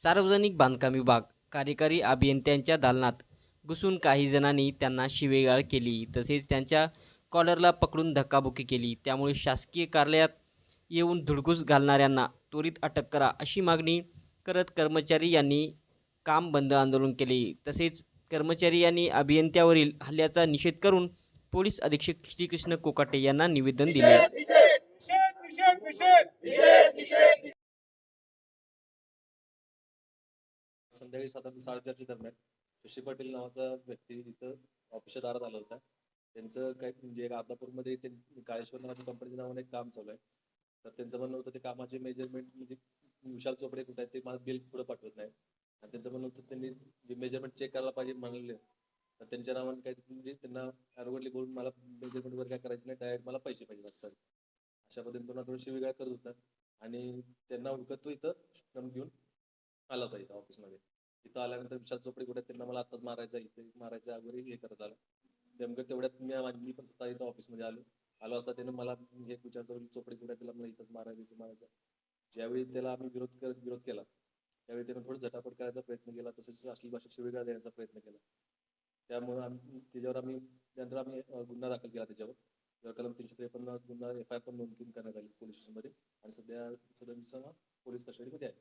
सार्वजनिक बांधकाम विभाग कार्यकारी अभियंत्यांच्या दालनात घुसून काही जणांनी त्यांना शिवेगाळ केली तसेच त्यांच्या कॉलरला पकडून धक्काबुक्की केली त्यामुळे शासकीय कार्यालयात येऊन धुडगूस घालणाऱ्यांना त्वरित अटक करा अशी मागणी करत कर्मचारी यांनी काम बंद आंदोलन केले तसेच कर्मचारी यांनी अभियंत्यावरील हल्ल्याचा निषेध करून पोलीस अधीक्षक श्रीकृष्ण कोकाटे यांना निवेदन दिले संध्याकाळी साधारण साडेचारच्या दरम्यान शशी पाटील नावाचा व्यक्ती तिथं ऑफिसच्या दारात आला होता. त्यांचं काय म्हणजे अर्धापूरमध्ये ते काळेश्वर नावाच्या कंपनीच्या नावाने एक काम चालू आहे. तर त्यांचं म्हणणं होतं ते कामाचे मेजरमेंट म्हणजे विशाल चोपडे कुठे आहेत ते मला बिल पुढे पाठवत नाही आणि त्यांचं म्हणणं होतं त्यांनी जे मेजरमेंट चेक करायला पाहिजे म्हणाले तर त्यांच्या नावाने काय म्हणजे त्यांना अरवडली बोलून मला मेजरमेंट वगैरे काय करायचं नाही डायरेक्ट मला पैसे पाहिजे लागतात. अशा पद्धतीने तो थोडं शिवीगाळ करत होता. आणि त्यांना उलकत तो इथं घेऊन. आला होता इथं ऑफिसमध्ये. इथं आल्यानंतर विशाल चोपडे कुठे त्यांना मला आताच मारायचा इथे मारायचा वगैरे हे करत आलं. नेमकं तेवढ्यात मी मी पण स्वतः इथं ऑफिसमध्ये आलो. आलो असता त्यानं मला हे विचारतो चोपडे कुठे त्याला मला इथंच मारायचं इथे मारायचं ज्यावेळी त्याला आम्ही विरोध करत विरोध केला त्यावेळी त्यानं थोडं झटापट करायचा प्रयत्न केला. तसेच अश्लील भाषेत शिवेगाळ देण्याचा प्रयत्न केला. त्यामुळे आम्ही त्याच्यावर आम्ही त्यानंतर आम्ही गुन्हा दाखल केला त्याच्यावर. त्यावर कलम तीनशे त्रेपन्न गुन्हा एफ आय आर पण नोंद करण्यात आली पोलीस स्टेशनमध्ये. आणि सध्या सदस्य पोलीस कस्टडीमध्ये आहे.